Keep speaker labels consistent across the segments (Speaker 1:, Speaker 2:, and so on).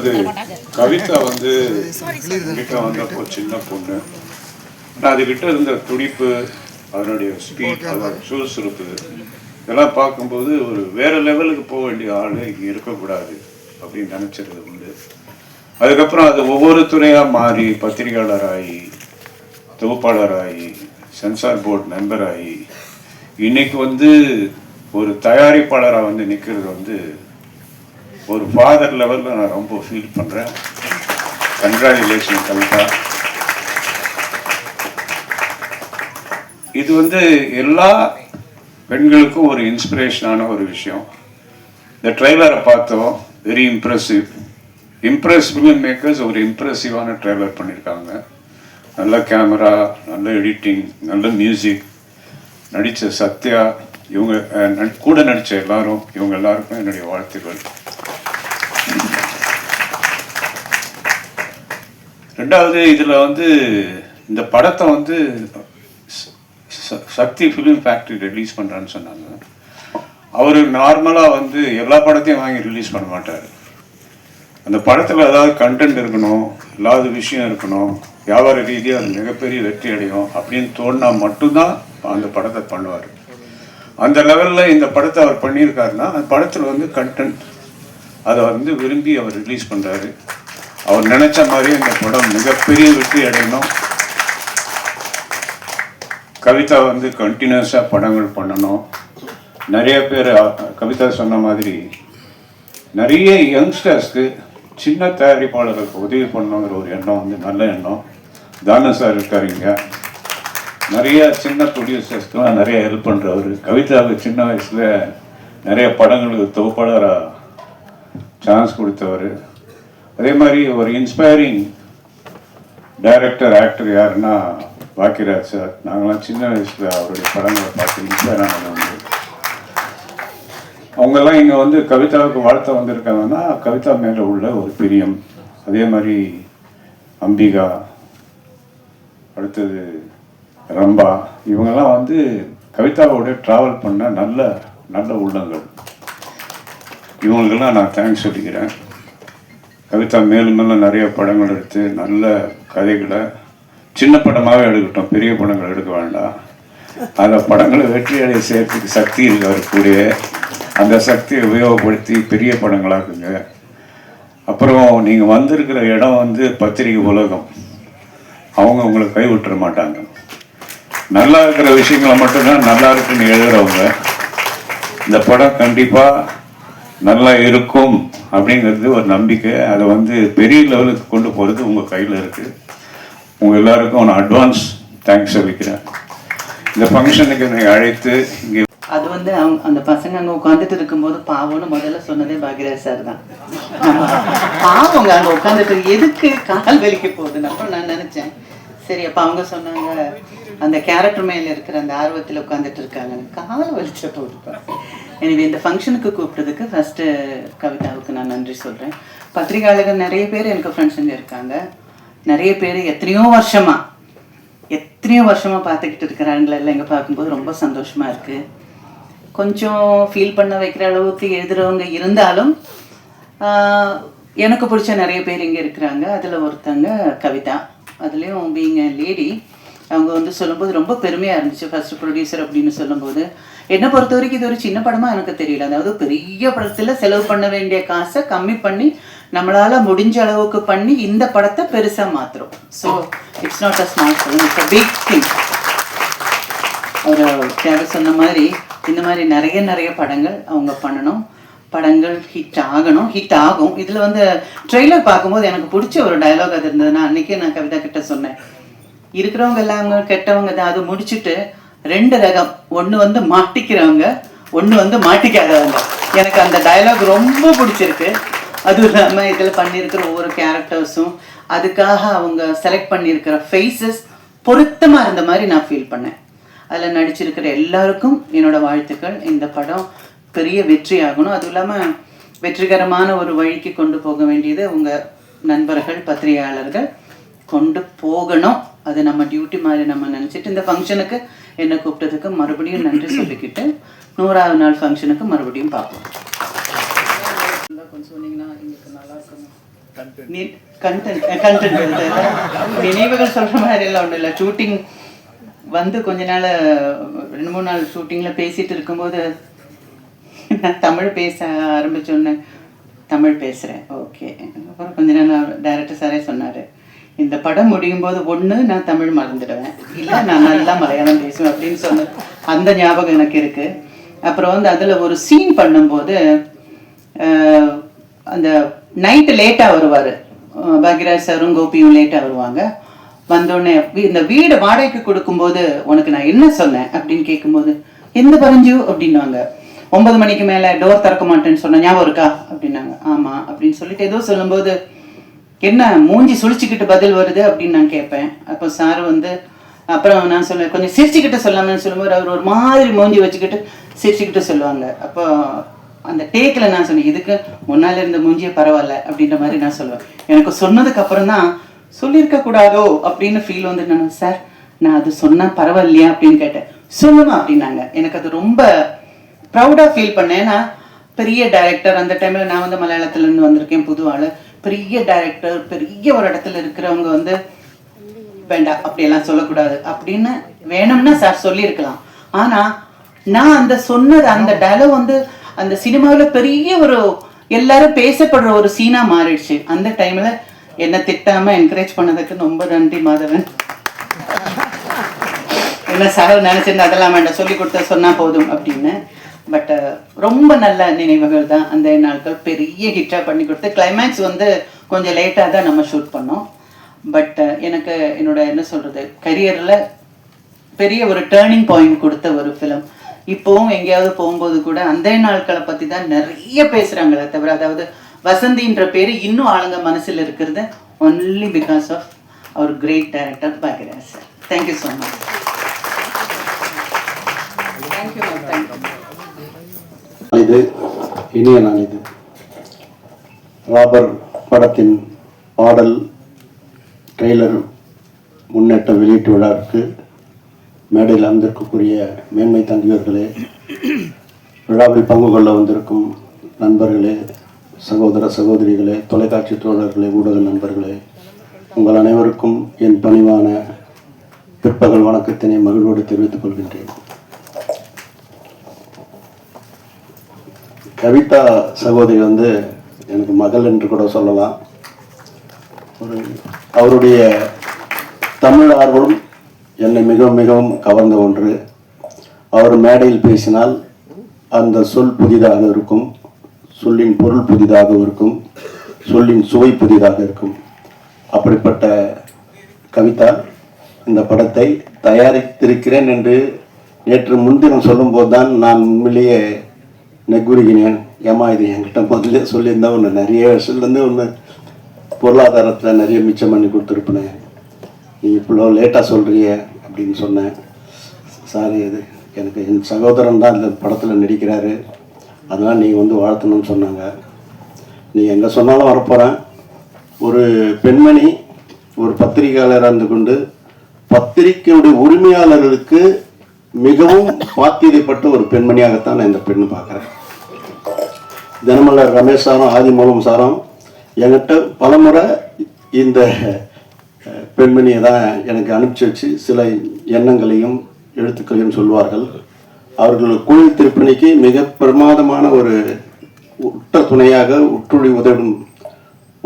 Speaker 1: அதாவது கவிதா வந்து கிட்ட வந்தப்போ சின்ன பொண்ணு. ஆனால் அதுகிட்ட இருந்த துடிப்பு அதனுடைய ஸ்பீட் அதோட சுறுசுறுப்பு இதெல்லாம் பார்க்கும்போது ஒரு வேற லெவலுக்கு போக வேண்டிய ஆள் இங்கே இருக்கக்கூடாது அப்படின்னு நினச்சது உண்டு. அதுக்கப்புறம் அது ஒவ்வொரு துறையாக மாறி பத்திரிகையாளராகி தொகுப்பாளராகி சென்சார் போர்டு மெம்பராகி இன்னைக்கு வந்து ஒரு தயாரிப்பாளராக வந்து நிற்கிறது வந்து ஒரு ஃபாதர் லெவலில் நான் ரொம்ப ஃபீல் பண்ணுறேன் கங்க்ராச்சுலேஷன் கவிதா. இது வந்து எல்லா பெண்களுக்கும் ஒரு இன்ஸ்பிரேஷனான ஒரு விஷயம். இந்த ட்ரெய்லரை பார்த்தோம் very impressive impress film makers ஒரு இம்ப்ரெசிவான ட்ரெய்லர் பண்ணியிருக்காங்க நல்ல கேமரா நல்ல எடிட்டிங் நல்ல மியூசிக் நடித்த சத்யா இவங்க கூட நடித்த எல்லாரும் இவங்க எல்லாருக்கும் என்னுடைய வாழ்த்துக்கள். ரெண்டாவது இதில் வந்து இந்த படத்தை வந்து ச- சக்தி ஃபிலிம் ஃபேக்ட்ரி ரிலீஸ் பண்ணுறான்னு சொன்னாங்க. அவர் நார்மலாக வந்து எல்லா படத்தையும் வாங்கி ரிலீஸ் பண்ண மாட்டார். அந்த படத்தில் ஏதாவது கண்டென்ட் இருக்கணும் ஏதாவது விஷயம் இருக்கணும் வியாபார ரீதியாக அது மிகப்பெரிய வெற்றி அடையும் அப்படின்னு தோணுனா மட்டும்தான் அந்த படத்தை பண்ணுவார். அந்த லெவலில் இந்த படத்தை அவர் பண்ணியிருக்காருன்னா அந்த படத்தில் வந்து கண்டென்ட் அதை வந்து விரும்பி அவர் ரிலீஸ் பண்ணுறாரு அவர் நினைச்ச மாதிரி இந்த படம் மிகப்பெரிய வெற்றி அடையணும். கவிதா வந்து கண்டினியூஸாக படங்கள் பண்ணணும். நிறைய பேர் கவிதா சொன்ன மாதிரி நிறைய யங்ஸ்டர்ஸ்க்கு சின்ன தயாரிப்பாளர்களுக்கு உதவி பண்ணணுங்கிற ஒரு எண்ணம் வந்து நல்ல எண்ணம். தானு சார் இருக்காருங்க நிறைய சின்ன ப்ரொடியூசர்ஸ்க்குலாம் நிறைய ஹெல்ப் பண்ணுறவர் கவிதாவுக்கு சின்ன வயசில் நிறைய படங்களுக்கு தொகுப்பாளராக சான்ஸ் கொடுத்தவர். அதே மாதிரி ஒரு இன்ஸ்பைரிங் டைரக்டர் ஆக்டர் யாருன்னா பாக்கியராஜ் சார். நாங்களாம் சின்ன வயசில் அவருடைய படங்களை பார்த்து இன்ஸ்பயர் ஆனது உண்டு அவங்கெல்லாம் இங்கே வந்து கவிதாவுக்கு வாழ்த்த வந்திருக்காங்கன்னா கவிதா மேலே உள்ள ஒரு பிரியம். அதே மாதிரி அம்பிகா அடுத்தது ரம்பா. இவங்கெல்லாம் வந்து கவிதாவோட ட்ராவல் பண்ண நல்ல நல்ல உள்ளங்கள். இவங்களுக்கெல்லாம் நான் தேங்க்ஸ் சொல்லிக்கிறேன். கவிதா மேலும் மேலும் நிறைய படங்கள் எடுத்து நல்ல கதைகளை சின்ன படமாகவே எடுக்கட்டும் பெரிய படங்கள் எடுக்க வேண்டாம். அந்த படங்களை வெற்றி அடைய செய்யறதுக்கு சக்தி இருக்கு அவர் அந்த சக்தியை உபயோகப்படுத்தி பெரிய படங்களாக்குங்க. அப்புறம் நீங்கள் வந்திருக்கிற இடம் வந்து பத்திரிகை உலகம். அவங்க உங்களை கைவிட்டுற மாட்டாங்க. நல்லா இருக்கிற விஷயங்களை மட்டும்தான் நல்லா இருக்குன்னு எழுதுறவங்க. இந்த படம் கண்டிப்பாக நல்லா இருக்கும் அப்படிங்கிறது ஒரு நம்பிக்கை. அதை வந்து பெரிய லெவலுக்கு கொண்டு போகிறது உங்கள் கையில் இருக்குது உங்கள் எல்லாருக்கும் நான் அட்வான்ஸ் தேங்க்ஸ் சொல்லிக்கிறேன். இந்த ஃபங்க்ஷனுக்கு என்னை அழைத்து இங்கே
Speaker 2: அது வந்து அவங்க அந்த பசங்க அங்க உட்காந்துட்டு இருக்கும்போது பாவம்னு முதல்ல சொன்னதே பாக்யராஜ் சார் தான். பாவங்க அங்க உட்காந்துட்டு எதுக்கு கால் வலிக்க போகுதுன்னு அப்புறம் நான் நினைச்சேன். சரி அப்ப அவங்க சொன்னாங்க அந்த கேரக்டர் மேல இருக்கிற அந்த ஆர்வத்தில் உட்காந்துட்டு இருக்காங்க. கால் வலிச்ச போகுதுப்பா எனவே இந்த ஃபங்க்ஷனுக்கு கூப்பிட்டதுக்கு ஃபர்ஸ்ட் கவிதாவுக்கு நான் நன்றி சொல்றேன். பத்திரிகையாளர்கள் நிறைய பேர் எனக்கு ஃப்ரெண்ட்ஸுங்க இருக்காங்க. நிறைய பேர் எத்தனையோ வருஷமா எத்தனையோ வருஷமா பார்த்துக்கிட்டு இருக்கிறாங்களே இங்கே பார்க்கும்போது ரொம்ப சந்தோஷமா இருக்கு. கொஞ்சம் ஃபீல் பண்ண வைக்கிற அளவுக்கு எழுதுறவங்க இருந்தாலும் எனக்கு பிடிச்ச நிறைய பேர் இங்கே இருக்கிறாங்க. அதில் ஒருத்தங்க கவிதா. அதுலேயும் பீங் லேடி அவங்க வந்து சொல்லும்போது ரொம்ப பெருமையாக இருந்துச்சு. ஃபர்ஸ்ட் ப்ரொடியூசர் அப்படின்னு சொல்லும்போது. என்னை பொறுத்த வரைக்கும் இது ஒரு சின்ன படமாக எனக்கு தெரியல. அதாவது பெரிய படத்தில் செலவு பண்ண வேண்டிய காசை கம்மி பண்ணி நம்மளால் முடிஞ்ச அளவுக்கு பண்ணி இந்த படத்தை பெருசாக மாத்துறோம். So it's not a small film it's a big thing ஒரு தேவை சொன்ன மாதிரி இந்த மாதிரி நிறைய நிறைய படங்கள் அவங்க பண்ணணும். படங்கள் ஹிட் ஆகணும் ஹிட் ஆகும். இதில் வந்து ட்ரெய்லர் பார்க்கும்போது எனக்கு பிடிச்ச ஒரு டயலாக் அது இருந்ததுன்னா அன்றைக்கே நான் கவிதா கிட்ட சொன்னேன். இருக்கிறவங்க எல்லாம் கெட்டவங்க தான். அது முடிச்சுட்டு ரெண்டு ரகம். ஒன்று வந்து மாட்டிக்கிறவங்க ஒன்று வந்து மாட்டிக்காதவங்க. எனக்கு அந்த டயலாக் ரொம்ப பிடிச்சிருக்கு. அதுவும் இல்லாமல் இதில் பண்ணியிருக்கிற ஒவ்வொரு கேரக்டர்ஸும் அதுக்காக அவங்க செலக்ட் பண்ணியிருக்கிற ஃபேஸஸ் பொருத்தமாக இருந்த மாதிரி நான் ஃபீல் பண்ணேன். அதில் நடிச்சிருக்கிற எல்லாருக்கும் என்னோட வாழ்த்துக்கள். இந்த படம் பெரிய வெற்றி ஆகணும் அதுவும் இல்லாமல் வெற்றிகரமான ஒரு வழிக்கு கொண்டு போக வேண்டியது உங்கள் நண்பர்கள் பத்திரிகையாளர்கள் கொண்டு போகணும். அது நம்ம டியூட்டி மாதிரி நம்ம நினச்சிட்டு இந்த ஃபங்க்ஷனுக்கு என்னை கூப்பிட்டதுக்கு மறுபடியும் நன்றி சொல்லிக்கிட்டு நூறாவது நாள் ஃபங்க்ஷனுக்கு மறுபடியும் பார்ப்போம். கொஞ்சம் சொன்னீங்கன்னா எங்களுக்கு நல்லா இருக்கும். நினைவுகள் சொல்ற மாதிரி எல்லாம் ஒன்றும் இல்லை. ஷூட்டிங் வந்து கொஞ்ச நாள் ரெண்டு மூணு நாள் ஷூட்டிங்கில் பேசிட்டு இருக்கும்போது நான் தமிழ் பேச ஆரம்பிச்சோன்னே தமிழ் பேசுகிறேன் ஓகே. அப்புறம் கொஞ்ச நாள் டைரக்டர் சாரே சொன்னார் இந்த படம் முடியும் போது ஒன்று நான் தமிழ் மறந்துடுவேன். இல்லை நான் நல்லா மலையாளம் பேசுவேன் அப்படின்னு சொன்ன அந்த ஞாபகம் எனக்கு இருக்குது அப்புறம் வந்து அதில் ஒரு சீன் பண்ணும்போது அந்த நைட்டு லேட்டாக வருவார். பாக்யராஜ் சாரும் கோபியும் லேட்டாக வருவாங்க. வந்தோடனே இந்த வீடு வாடகைக்கு கொடுக்கும்போது உனக்கு நான் என்ன சொன்னேன் அப்படின்னு கேட்கும்போது எந்த பரஞ்சு? அப்படின்னாங்க ஒன்பது மணிக்கு மேலே டோர் திறக்க மாட்டேன்னு சொன்ன ஞாபகம் இருக்கா? அப்படின்னாங்க. ஆமாம் அப்படின்னு சொல்லிட்டு ஏதோ சொல்லும்போது என்ன மூஞ்சி சுழிச்சுக்கிட்டு பதில் வருது? அப்படின்னு நான் கேட்பேன். அப்போ சார் வந்து அப்புறம் நான் சொல்லுவேன் கொஞ்சம் சிரிச்சுக்கிட்டு சொல்லாமன்னு சொல்லும்போது அவர் ஒரு மாதிரி மூஞ்சி வச்சுக்கிட்டு சிரிச்சுக்கிட்டு சொல்லுவாங்க. அப்போ அந்த டேக்கில் நான் சொன்னேன் இதுக்கு முன்னால் இருந்த மூஞ்சியே பரவாயில்ல அப்படின்ற மாதிரி நான் சொல்லுவேன். எனக்கு சொன்னதுக்கு அப்புறம் தான் சொல்லியிருக்க கூடாதோ? அப்படின்னு ஃபீல் வந்து நான் சார் நான் அது சொன்னா பரவாயில்லையா? அப்படின்னு கேட்டேன். சொல்லுமா அப்படின்னாங்க. எனக்கு அது ரொம்ப ப்ரௌடாக ஃபீல் பண்ணேன். ஏன்னா பெரிய டைரக்டர் அந்த டைமில் நான் வந்து மலையாளத்துலேருந்து வந்திருக்கேன் புது ஆள். பெரிய டைரக்டர் பெரிய ஒரு இடத்துல இருக்கிறவங்க வந்து வேண்டாம் அப்படியெல்லாம் சொல்லக்கூடாது. அப்படின்னு வேணும்னா சார் சொல்லியிருக்கலாம். ஆனால் நான் அந்த சொன்னது அந்த டயலாக் வந்து அந்த சினிமாவில் பெரிய ஒரு எல்லாரும் பேசப்படுற ஒரு சீனாக மாறிடுச்சு. அந்த டைமில் என்னை திட்டாமல் என்கரேஜ் பண்ணதுக்கு ரொம்ப நன்றி மாதவன். என்ன சார் நினச்சிருந்தேன் அதெல்லாம் வேண்டாம் சொல்லி கொடுத்த சொன்னால் போதும் அப்படின்னு. பட் uh, ரொம்ப நல்ல நினைவுகள் தான் அந்த நாட்கள். பெரிய ஹிட்டாக பண்ணி கொடுத்து கிளைமேக்ஸ் வந்து கொஞ்சம் லேட்டாக தான் நம்ம ஷூட் பண்ணோம். பட் uh, எனக்கு என்னோட என்ன சொல்கிறது கரியரில் பெரிய ஒரு டேர்னிங் பாயிண்ட் கொடுத்த ஒரு ஃபிலிம் இப்போவும் எங்கேயாவது போகும்போது கூட அந்த நாட்களை பற்றி தான் நிறைய பேசுகிறாங்களே தவிர அதாவது வசந்தின்ற பேர் இன்னும் ஆளுங்க மனசில் இருக்கிறது. Only because of our great director Bhagyaraj sir. Thank you so much thank you thank you
Speaker 3: இது இனிய நாள் இது. ராபர் படத்தின் பாடல் ட்ரெய்லர் முன்னேற்ற வெளியீட்டு விழாவிற்கு மேடையில் அமர்ந்திருக்கக்கூடிய மேன்மை தங்கியவர்களே விழாவில் பங்கு கொள்ள வந்திருக்கும் நண்பர்களே சகோதர சகோதரிகளே தொலைக்காட்சி தோழர்களே ஊடக நண்பர்களே உங்கள் அனைவருக்கும் என் பணிவான பிற்பகல் வணக்கத்தினை மகிழ்வோடு தெரிவித்துக் கொள்கின்றேன். கவிதா சகோதரி வந்து எனக்கு மகள் என்று கூட சொல்லலாம். ஒரு அவருடைய தமிழ் ஆர்வம் என்னை மிகவும் மிகவும் கவர்ந்த ஒன்று. அவர் மேடையில் பேசினால் அந்த சொல் புதிதாக இருக்கும் சொல்லின் பொருள் புதிதாக இருக்கும் சொல்லின் சுவை புதிதாக இருக்கும். அப்படிப்பட்ட கவிதா இந்த படத்தை தயாரித்திருக்கிறேன் என்று நேற்று முன்தினம் சொல்லும்போது தான் நான் உண்மையிலேயே நெக்குருகினேன் ஏமா இது என்கிட்ட முதல்ல சொல்லியிருந்தா ஒன்று நிறைய வருஷத்துலேருந்து ஒன்று பொருளாதாரத்தில் நிறைய மிச்சம் பண்ணி கொடுத்துருப்பேன். நீ இவ்வளோ லேட்டாக சொல்கிறிய அப்படின்னு சொன்னேன். சாரி இது எனக்கு என் சகோதரன் தான் இந்த படத்தில் நடிக்கிறாரு. அதெல்லாம் நீங்கள் வந்து வாழ்த்தணும்னு சொன்னாங்க. நீ எங்கே சொன்னாலும் வரப்போகிறேன் ஒரு பெண்மணி ஒரு பத்திரிகையாளராக இருந்து கொண்டு பத்திரிகையுடைய உரிமையாளர்களுக்கு மிகவும் பாத்தியதைப்பட்ட ஒரு பெண்மணியாகத்தான் நான் இந்த பெண்ணு பார்க்குறேன். தினமலர் ரமேஷ் சாரும் ஆதிமூலம் சாரும் என்கிட்ட பலமுறை இந்த பெண்மணியை தான் எனக்கு அனுப்பிச்சு வச்சு சில எண்ணங்களையும் எழுத்துக்களையும் சொல்வார்கள். அவர்கள் கோயில் திருப்பணிக்கு மிக பிரமாதமான ஒரு உற்ற துணையாக உற்றுழி உதவும்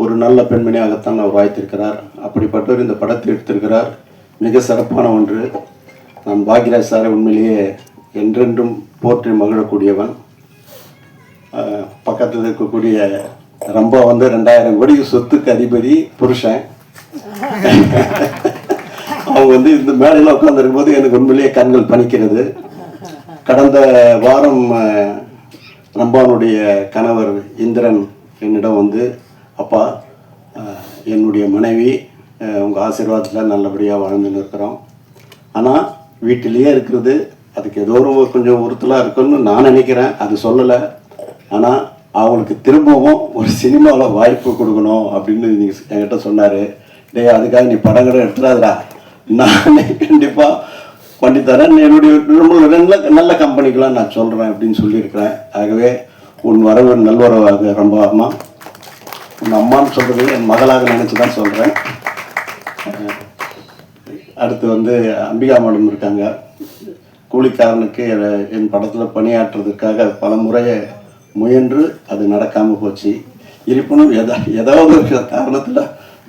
Speaker 3: ஒரு நல்ல பெண்மணியாகத்தான் அவர் வாய்த்திருக்கிறார். அப்படிப்பட்டவர் இந்த படத்தை எடுத்திருக்கிறார். மிக சிறப்பான ஒன்று. நான் பாக்யராஜ் சாரை உண்மையிலேயே என்றென்றும் போற்றி மகிழக்கூடியவன். பக்கத்தில் இருக்கக்கூடிய ரொம்ப வந்து ரெண்டாயிரம் கோடி சொத்துக்கு அதிபதி புருஷன். அவங்க வந்து இந்த மேடையில் உட்காந்துருக்கும் போது எனக்கு உண்மையிலேயே கண்கள் பணிக்கிறது கடந்த வாரம் ரம்பானுடைய கணவர் இந்திரன் என்னிடம் வந்து அப்பா என்னுடைய மனைவி உங்கள் ஆசீர்வாதத்தில் நல்லபடியாக வாழ்ந்துன்னு இருக்கிறோம் ஆனால் வீட்டிலேயே இருக்கிறது அதுக்கு ஏதோ ஒரு கொஞ்சம் உறுத்தலாக இருக்குன்னு நான் நினைக்கிறேன். அது சொல்லலை. ஆனால் அவங்களுக்கு திரும்பவும் ஒரு சினிமாவில் வாய்ப்பு கொடுக்கணும் அப்படின்னு நீங்கள் என்கிட்ட சொன்னார். டேய் அதுக்காக நீ படம் கூட எடுத்துடாதடா. நானே கண்டிப்பாக பண்ணித்தரேன். என்னுடைய ரொம்ப நல்ல நல்ல கம்பெனிக்கெலாம் நான் சொல்கிறேன் அப்படின்னு சொல்லியிருக்கிறேன். ஆகவே உன் வரவு நல்வரவாக ரொம்ப அம்மா உன் அம்மான்னு சொல்கிறது என் மகளாக நினச்சி தான் சொல்கிறேன் அடுத்து வந்து அம்பிகா மேடம் இருக்காங்க. கூலிக்காரனுக்கு என் படத்தில் பணியாற்றுறதுக்காக பல முறையை முயன்று அது நடக்காமல் போச்சு. இருப்பினும் எதா ஏதாவது ஒரு காரணத்தில்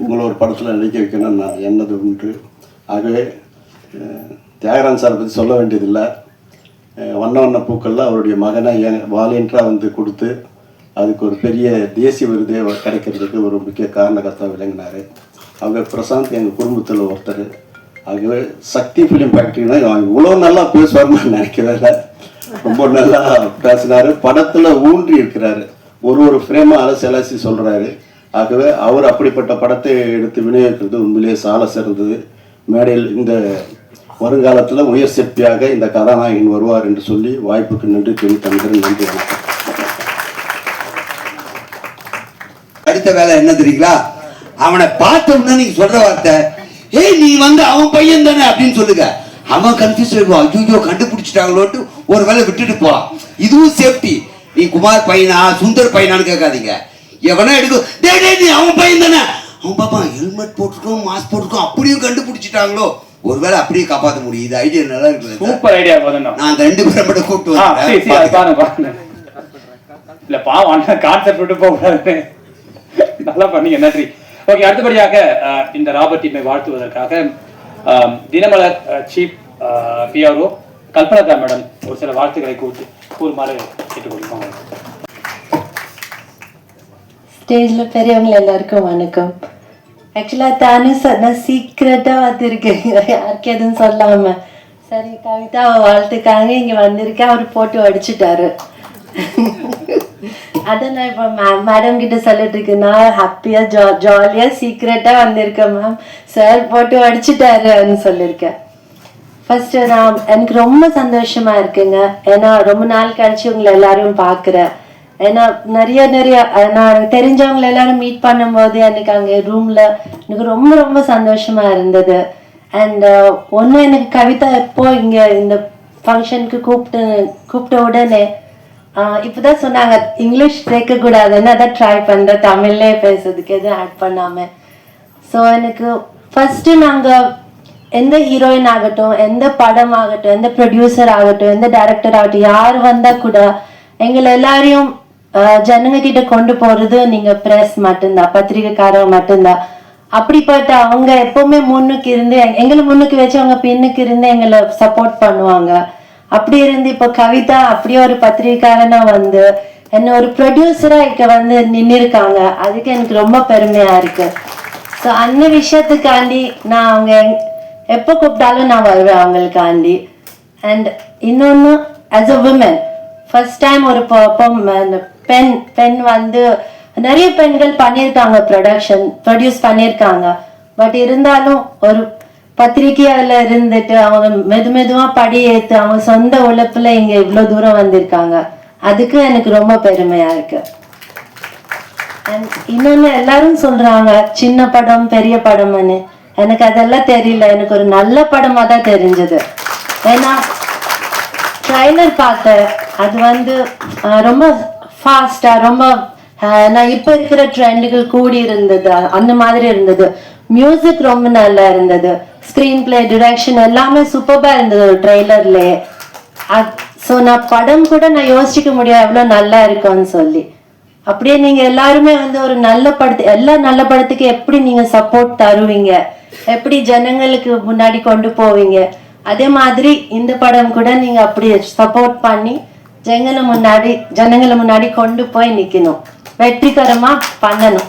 Speaker 3: உங்களை ஒரு படத்தில் நடிக்க வைக்கணும்னு நான் என்னது உண்டு. ஆகவே தியாகராஜ் சார் சாரை பற்றி சொல்ல வேண்டியதில்லை. வண்ண வண்ண பூக்கள்லாம் அவருடைய மகனை வாலியன்றாக வந்து கொடுத்து அதுக்கு ஒரு பெரிய தேசிய விருதே கிடைக்கிறதுக்கு ஒரு முக்கிய காரணகர்த்தா விளங்கினார். அவங்க பிரசாந்த் எங்கள் குடும்பத்தில் ஒருத்தர். ஆகவே சக்தி ஃபிலிம் ஃபேக்ட்ரினா இவ்வளோ நல்லா பேசுவார்னு நான் நினைக்கவே இல்லை. ரொம்ப நல்லா பேசினாரு. படத்தில் ஊன்றி இருக்கிறாரு. ஒரு ஒரு ஃப்ரேமா அலசி அலசி சொல்கிறாரு ஆகவே அவர் அப்படிப்பட்ட படத்தை எடுத்து விநியோகிக்கிறது உண்மையிலேயே சால சிறந்தது. மேடையில் இந்த வருங்காலத்தில் உயர் சக்தியாக இந்த கதாநாயகன் வருவார் என்று சொல்லி வாய்ப்புக்கு நன்றி சொல்லி தந்தேன் நன்றி வணக்கம்.
Speaker 4: அடுத்த வேலை என்ன தெரியுங்களா? அவனை பார்த்த உடனே நீங்க சொல்ற வார்த்தை ஏய் நீ வந்து அவன் பையன் தானே? அப்படின்னு சொல்லுங்க. அவன் கன்ஃபியூஸ் ஆயிடுவான் ஐயோ கண்டுபிடிச்சிட்டாங்களோட்டு ஒரு வேலை விட்டுட்டு போலாம் இதுவும் சேஃப்டி நீ குமார் பையனா சுந்தர் பையனான்னு கேட்காதீங்க. எவனா எடுக்கும் நீ அவன் பையன் தானே. அவன் பாப்பா ஹெல்மெட் போட்டிருக்கோம் மாஸ்க் போட்டிருக்கோம் அப்படியும் கண்டுபிடிச்சிட்டாங்களோ? ஒருவேளை அப்படியே காப்பாற்ற முடியுது ஐடியா நல்லா இருக்குது
Speaker 5: சூப்பர் ஐடியா போதும்
Speaker 4: நான் அந்த ரெண்டு பேரை மட்டும் கூப்பிட்டு வரேன்.
Speaker 5: இல்ல பாவம் கான்செப்ட் விட்டு போக கூடாது நல்லா பண்ணீங்க நன்றி. ஓகே அடுத்தபடியாக இந்த ராபர்ட் டீமை வாழ்த்துவதற்காக Dinamalar chief PRO Kalpana madam ஒரு சில வார்த்தைகளை கூட்டு கூறுமாறு கேட்டுக்கொள்ளுவாங்க
Speaker 6: ஸ்டேஜில் பெரியவங்க எல்லாருக்கும் வணக்கம். ஆக்சுவலாக தானே நான் சீக்கிரட்டாக வந்திருக்கேன் யாருக்கு எதுவும் சொல்லாமல் சரி கவிதா வாழ்த்துக்காங்க இங்கே வந்திருக்கேன். அவர் போட்டு அடிச்சிட்டாரு. அதை நான் இப்போ மேம் மேடம் கிட்ட சொல்லிட்டு இருக்கேன். நான் ஹாப்பியாக ஜா ஜாலியாக சீக்கிரட்டாக வந்திருக்கேன் மேம் சார் போட்டு அடிச்சுட்டாருன்னு சொல்லியிருக்கேன். ஃபர்ஸ்ட் நான் எனக்கு ரொம்ப சந்தோஷமா இருக்குங்க. ஏன்னா ரொம்ப நாள் கழிச்சு உங்களை எல்லாரும் பார்க்குறேன். ஏன்னா நிறைய நிறைய நான் தெரிஞ்சவங்களை எல்லாரும் மீட் பண்ணும்போது எனக்கு அங்கே ரூம்ல எனக்கு ரொம்ப ரொம்ப சந்தோஷமா இருந்தது. அண்ட் ஒன்று எனக்கு கவிதா எப்போ இங்கே இந்த ஃபங்க்ஷனுக்கு கூப்பிட்டு கூப்பிட்ட உடனே இப்பதான் சொன்னாங்க இங்கிலீஷ் சேர்க்கக்கூடாதுன்னு அதான் ட்ரை பண்ணுறேன் தமிழ்லே பேசுறதுக்கு எதுவும் ஆட் பண்ணாமல் ஸோ எனக்கு ஃபர்ஸ்ட் நாங்க எந்த ஹீரோயின் ஆகட்டும் எந்த படம் ஆகட்டும் எந்த ப்ரொடியூசர் ஆகட்டும் எந்த டைரக்டர் ஆகட்டும் யார் வந்தா கூட எங்களை எல்லாரையும் ஜனங்க கிட்ட கொண்டு போறது நீங்க பிரஸ் மட்டும்தான் பத்திரிகைக்காரங்க மட்டும்தான். அப்படிப்பட்ட அவங்க எப்பவுமே முன்னுக்கு இருந்து எங்களை முன்னுக்கு வச்சு அவங்க பின்னுக்கு இருந்து எங்களை சப்போர்ட் பண்ணுவாங்க. அப்படி இருந்து இப்போ கவிதா அப்படியே ஒரு பத்திரிகைக்காரனா வந்து என்ன ஒரு ப்ரொடியூசரா இங்க வந்து நின்னுருக்காங்க. அதுக்கு எனக்கு ரொம்ப பெருமையா இருக்கு. ஸோ அந்த விஷயத்துக்காண்டி நான் அவங்க எப்போ கூப்பிட்டாலும் நான் வருவேன் அவங்களுக்காண்டி. அண்ட் இன்னொன்று as a woman first time ஒரு அந்த பெண் பெண் வந்து நிறைய பெண்கள் பண்ணியிருக்காங்க ப்ரொடக்ஷன் ப்ரொடியூஸ் பண்ணியிருக்காங்க. பட் இருந்தாலும் ஒரு பத்திரிக்கையால இருந்துட்டு அவங்க மெது மெதுவா படி ஏத்து அவங்க சொந்த உழைப்புல இங்க இவ்வளவு தூரம் வந்திருக்காங்க. அதுக்கு எனக்கு ரொம்ப பெருமையா இருக்கு. இன்னொன்னு எல்லாரும் சொல்றாங்க சின்ன படம் பெரிய படம்னு. எனக்கு அதெல்லாம் தெரியல. எனக்கு ஒரு நல்ல படமா தான் தெரிஞ்சது. ஏன்னா ட்ரைலர் பார்த்தேன். அது வந்து ரொம்ப ஃபாஸ்டா ரொம்ப நான் இப்போ இருக்கிற ட்ரெண்டுகள் கூடி இருந்தது அந்த மாதிரி இருந்தது. மியூசிக் ரொம்ப நல்லா இருந்தது. ஸ்க்ரீன் பிளே டிரெக்ஷன் எல்லாமே சூப்பரா இருந்தது ஒரு ட்ரெய்லர்லேயே ஸோ நான் படம் கூட நான் யோசிக்க முடியாது எவ்வளோ நல்லா இருக்கும்னு சொல்லி. அப்படியே நீங்க எல்லாருமே வந்து ஒரு நல்ல படத்து எல்லா நல்ல படத்துக்கு எப்படி நீங்க சப்போர்ட் தருவீங்க? எப்படி ஜனங்களுக்கு முன்னாடி கொண்டு போவீங்க? அதே மாதிரி இந்த படம் கூட நீங்க அப்படி சப்போர்ட் பண்ணி ஜனங்களை முன்னாடி ஜனங்களை முன்னாடி கொண்டு போய் நிக்கணும். வெற்றிகரமா பண்ணணும்.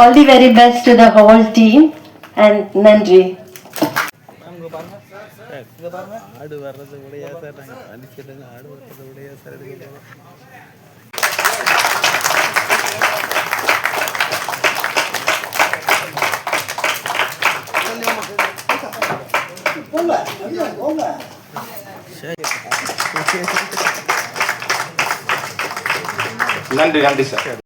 Speaker 6: All the very best to the whole team நன்றி.
Speaker 7: ஆடு வர்றது விடையா சார் நாங்கள் அடிச்சிடுங்க ஆடு வர்றது விடையா சார்
Speaker 5: நன்றி நன்றி சார்.